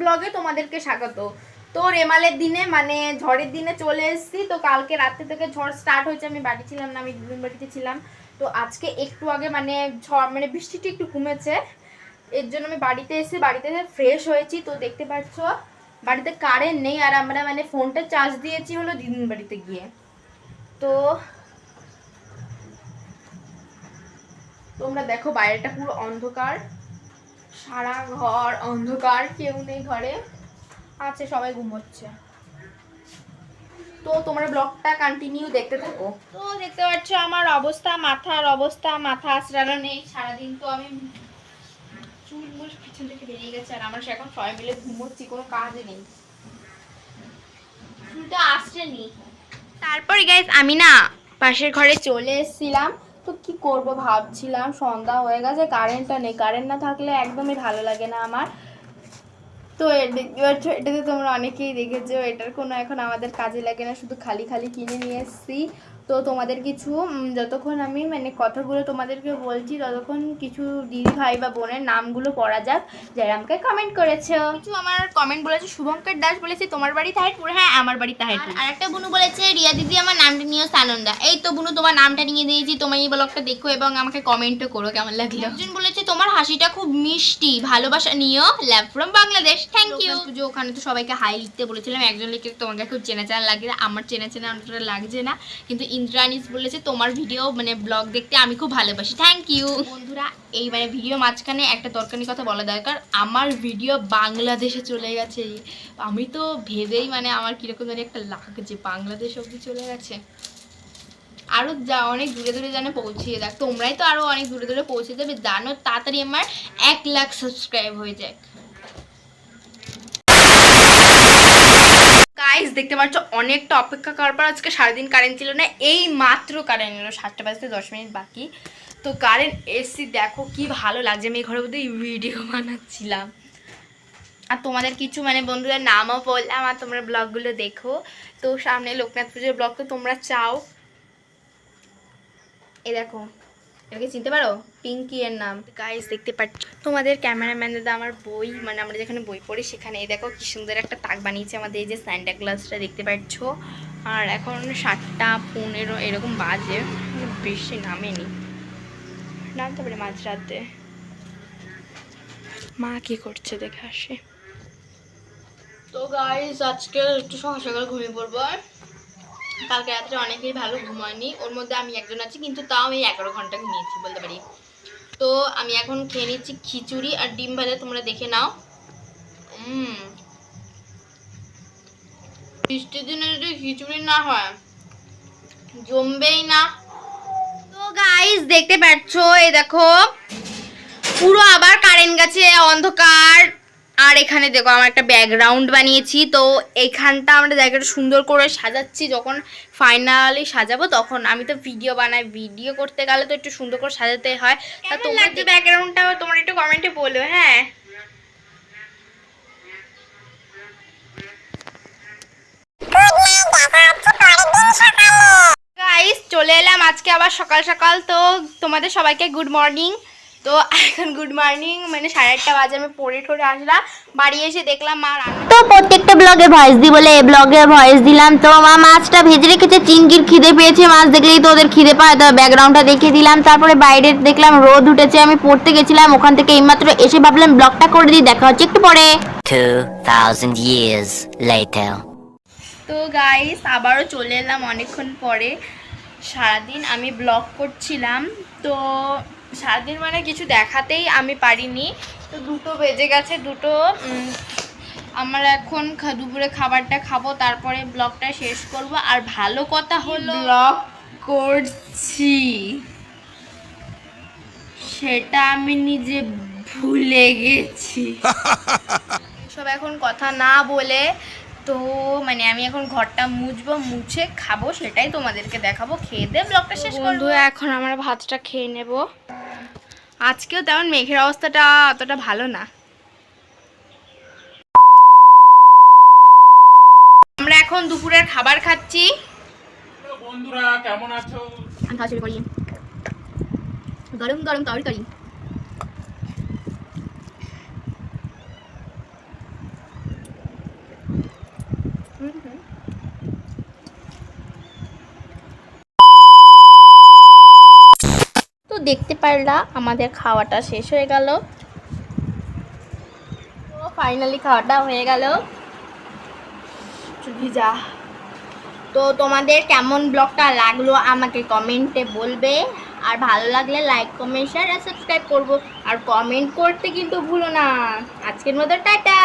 ব্লগে তোমাদেরকে স্বাগত। তো রেমালের দিনে মানে ঝড়ের দিনে চলে এসেছি, তো কালকে রাত্রে থেকে ঝড় স্টার্ট হয়েছে, আমি বাড়ি ছিলাম না, আমি দুদিন বাড়িতে ছিলাম। তো আজকে একটু আগে মানে ঝড় মানে বৃষ্টিটা একটু কমেছে, এর জন্য আমি বাড়িতে এসে, বাড়িতে ফ্রেশ হয়েছি। তো দেখতে পাচ্ছ, বাড়িতে কারেন্ট নেই, আর আমরা মানে ফোনটা চার্জ দিয়েছি হলো দিদিন বাড়িতে গিয়ে। তো তোমরা দেখো বাইরেটা পুরো অন্ধকার। সারা ঘর অন্ধকার, কেউ নেই ঘরে। আছে, সবাই ঘুমোচ্ছে। তো তোমরা ব্লগটা কন্টিনিউ দেখতে থাকো। তো দেখতে পাচ্ছ আমার অবস্থা, মাথার অবস্থা, মাথা আশ্রানো নেই। সারাদিন তো আমি চুল মুল পিছন থেকে বেরিয়ে গেছে, আর আমরা এখন সবাই মিলে ঘুমোচ্ছি, কোনো কাজে নেই। চুলটা আসছে নি তারপরে গাইজ আমি না পাশের ঘরে চলে এসেছিলাম। তো কি করব ভাবছিলাম, সন্ধ্যা হয়ে গেছে কারেন্টটা নেই। কারেন্ট না থাকলে একদমই ভালো লাগে না আমার। তো এটাতে তোমরা অনেকেই দেখেছ, এটার কোনো এখন আমাদের কাজে লাগে না, শুধু খালি খালি কিনে নিয়ে এসেছি। তো তোমাদের কিছু যতক্ষণ আমি মানে কথাগুলো তোমাদেরকে বলছি ততক্ষণ কিছু দিদি ভাই বা বোনের নামগুলো পড়া যাক যারা আমাকে কমেন্ট করেছে। কিছু আমার কমেন্ট বলেছে শুভঙ্কর দাস বলেছে তোমার বাড়ি তাহিরপুর? হ্যাঁ আমার বাড়ি তাহিরপুর। আর একটা বুনু বলেছে রিয়া দিদি আমার নামটা নিয়েও সানন্দা। এই তো বুনু তোমার নামটা নিয়ে দিয়েছি তোমার এই ব্লগটা দেখো এবং আমাকে কমেন্টও করো কেমন লাগল? একজন বলেছে তোমার হাসিটা খুব মিষ্টি ভালোবাসা নিও love from Bangladesh thank you Puja ওখানে তো সবাইকে হাই লিখতে বলেছিলাম একজন লিখে তোমাকে খুব চেনা চেনা লাগে আমার চেনা চেনা অতটা লাগছে না কিন্তু ইন্দ্রানিস বলেছে, তোমার ভিডিও মানে ব্লগ দেখতে আমি খুব ভালোবাসি। থ্যাংক ইউ বন্ধুরা এই মানে ভিডিও মাঝখানে একটা দরকারি কথা বলা দরকার। আমার ভিডিও বাংলাদেশে চলে গেছে। আমি তো ভেবেই মানে আমার কীরকম জানি একটা লাগছে বাংলাদেশ অব্দি চলে গেছে। আরও যা, অনেক দূরে দূরে জানে পৌঁছিয়ে দেখ তোমরাই তো আরও অনেক দূরে দূরে পৌঁছে দেবে জানো, তাড়াতাড়ি আমার এক লাখ সাবস্ক্রাইব হয়ে যাক। গাইস দেখতে পাচ্ছ, অনেকটা অপেক্ষা করার পর আজকে সারাদিন কারেন্ট ছিল না, এই মাত্র কারেন্ট এলো, সাতটা বাজতে দশ মিনিট বাকি। তো কারেন্ট এসি দেখো কি ভালো লাগছে, আমি এই ঘরের মধ্যে ভিডিও বানাচ্ছিলাম। আর তোমাদের কিছু মানে বন্ধুদের নামও বললাম, আর তোমরা ব্লগগুলো দেখো। তো সামনে লোকনাথ পুজোর ব্লগ, তো তোমরা চাও। এই দেখো। এটাকে চিনতে পারো? পিঙ্কি এর নাম। গাইস দেখতে পাচ্ছ? তোমাদের ক্যামেরাম্যান দাদা আমার বই মানে আমরা যেখানে বই পড়ি সেখানে। এই দেখো কি সুন্দর একটা তাক বানিয়েছে আমাদের, এই যে স্যান্টা ক্লাসটা দেখতে পাচ্ছ। আর এখন সাতটা পনেরো এরকম বাজে বেশি নামেনি। নামতে পারে মাঝরাতে। মা কি করছে দেখে আসে। তো গাইস আজকে একটু সকাল সকাল ঘুমিয়ে পড়ব কালকে রাত্রে অনেকেই ভালো ঘুমায়নি। ওর মধ্যে আমি একজন আছি, কিন্তু তাও আমি এগারো ঘণ্টা ঘুমিয়েছি বলতে পারি। তো আমি এখন খেয়ে নিচ্ছি খিচুড়ি আর ডিম ভাজা, তোমরা দেখে নাও। বৃষ্টির দিনে যদি খিচুড়ি না হয়, জমবেই না। তো গাইস দেখতে পাচ্ছ, এই দেখো, পুরো আবার কারেন্ট গেছে, অন্ধকার। আর এখানে দেখো আমার একটা ব্যাকগ্রাউন্ড বানিয়েছি। তো এইখানটা আমরা জায়গাটা সুন্দর করে সাজাচ্ছি। যখন ফাইনালি সাজাবো তখন আমি তো ভিডিও বানাই। ভিডিও করতে গেলে তো একটু সুন্দর করে সাজাতে হয়। তা তোমার যে ব্যাকগ্রাউন্ডটা তোমরা একটু কমেন্টে বলো হ্যাঁ। চলে এলাম আজকে আবার সকাল সকাল। তো তোমাদের সবাইকে গুড মর্নিং তো এখন গুড মর্নিং মানে সাড়ে আটটা বাজে আমি পড়ে ঠরে আসলাম বাড়ি এসে দেখলাম মা রান্না তো প্রত্যেকটা ব্লগে ভয়েস দি বলে এই ব্লগে ভয়েস দিলাম। তো মা মাছটা ভেজে রেখেছে চিংড়ির খিদে পেয়েছে মাছ দেখলেই তো ওদের খিদে পায় তো ব্যাকগ্রাউন্ডটা দেখিয়ে দিলাম। তারপরে বাইরে দেখলাম রোদ উঠেছে আমি পড়তে গেছিলাম ওখান থেকে এইমাত্র এসে ভাবলাম ব্লগটা করে দিই দেখা হচ্ছে একটু পরে। 2,000 years later. তো গাইস আবারও চলে এলাম অনেকক্ষণ পরে। সারাদিন আমি ব্লগ করছিলাম তো সারাদিন মানে কিছু দেখাতেই আমি পারিনি। তো দুটো বেজে গেছে দুটো আমরা এখন দুপুরে খাবারটা খাব তারপরে ব্লগটা শেষ করব। আর ভালো কথা হলো ব্লগ করছি? সেটা আমি নিজে ভুলে গেছি। সব এখন কথা না বলে তো মানে আমি এখন ঘরটা মুছবো মুছে খাব সেটাই তোমাদেরকে দেখাবো। খেয়ে দিয়ে ব্লগটা শেষ করব। এখন আমরা ভাতটা খেয়ে নেব। আজকেও তেমন মেঘের অবস্থাটা অতটা ভালো না। আমরা এখন দুপুরের খাবার খাচ্ছি। বন্ধুরা কেমন আছো? গরম গরম তরকারি তো দেখতে পারলা, আমাদের খাওয়াটা শেষ হয়ে গেল। ফাইনালি খাওয়াটা হয়ে গেল। ভিজা তো তোমাদের কেমন ব্লগটা লাগল আমাকে কমেন্টে বলবে। আর ভালো লাগলে লাইক কমেন্ট শেয়ার আর সাবস্ক্রাইব করব। আর কমেন্ট করতে কিন্তু ভুলো না। আজকের মতো টাটা।